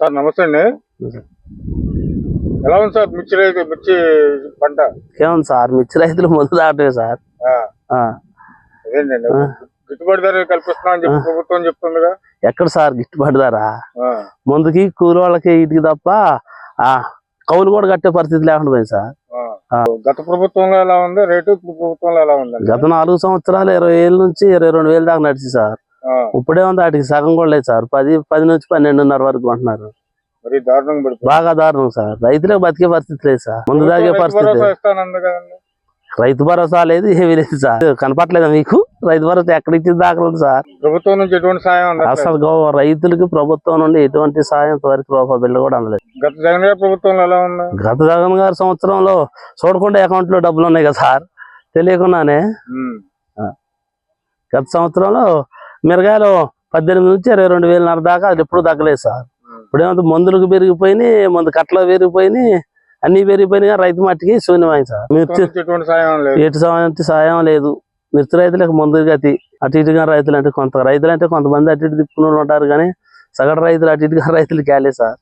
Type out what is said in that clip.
Sir నమస్తే అండి. ఎలా ఉంది సార్ మిర్చి రైతు మిర్చి పంట? ఏముంది సార్ మిర్చి రైతులు ముందు దాటమే సార్. అదేంటండి గిట్టుబాటు ధర కల్పిస్తున్నా అని చెప్పి ప్రభుత్వం చెప్తుందిగా? ఎక్కడ సార్ గిట్టుబాటు ధర? ముందుకి కూలి వాళ్ళకి ఇటుకి తప్ప ఆ కౌలు కూడా కట్టే పరిస్థితి లేకుండా పోయింది సార్. గత ప్రభుత్వంలో ఎలా ఉంది రేటు ప్రభుత్వంలో ఎలా ఉందండి? గత నాలుగు సంవత్సరాలు ఇరవై వేల నుంచి ఇరవై రెండు వేలు దాకా నడిచి సార్. ఇప్పుడే ఉంది వాటికి సగం కూడా లేదు సార్. పది పది నుంచి పన్నెండున్నర వరకు అంటున్నారు బాగా దారుణం సార్. రైతులే బతికే పరిస్థితి లేదు సార్. ముందు రైతు పరిస్థితి. రైతు భరోసా లేదు ఏమీ లేదు సార్. కనపట్లేదా మీకు? రైతు భరోసా ఎక్కడ ఇచ్చింది దాఖలు సార్? ప్రభుత్వం నుంచి ఎటువంటి సాయం అసలు రైతులకి ప్రభుత్వం నుండి ఎటువంటి సాయం వరకు రూపాయి బిల్లు కూడా అందలేదు. గత జగన్ గారి ప్రభుత్వంలో ఎలా ఉంది? గత జగన్ గారి సంవత్సరంలో చూడకుండా అకౌంట్లో డబ్బులు ఉన్నాయి కదా సార్. తెలియకుండానే. గత సంవత్సరంలో మిరగాయలు పద్దెనిమిది నుంచి ఇరవై రెండు వేలన్నర దాకా అది ఎప్పుడు తగ్గలేదు సార్. ఉమ్. ఇప్పుడేమంత మందులకు పెరిగిపోయినాయి మందు కట్టలు పెరిగిపోయినాయి అన్ని పెరిగిపోయినాయి రైతు మట్టికి శూన్యమైంది సార్. మిర్చి ఎటు సాయం సాయం లేదు. మిర్చి రైతులకు ముందు గతి. అటు ఇటుగా రైతులు అంటే కొంత రైతులు అంటే కొంతమంది అటు ఇటు తిప్పుకుని ఉంటారు కానీ సగటు రైతులు అటు ఇటుగా రైతులు కాలే సార్.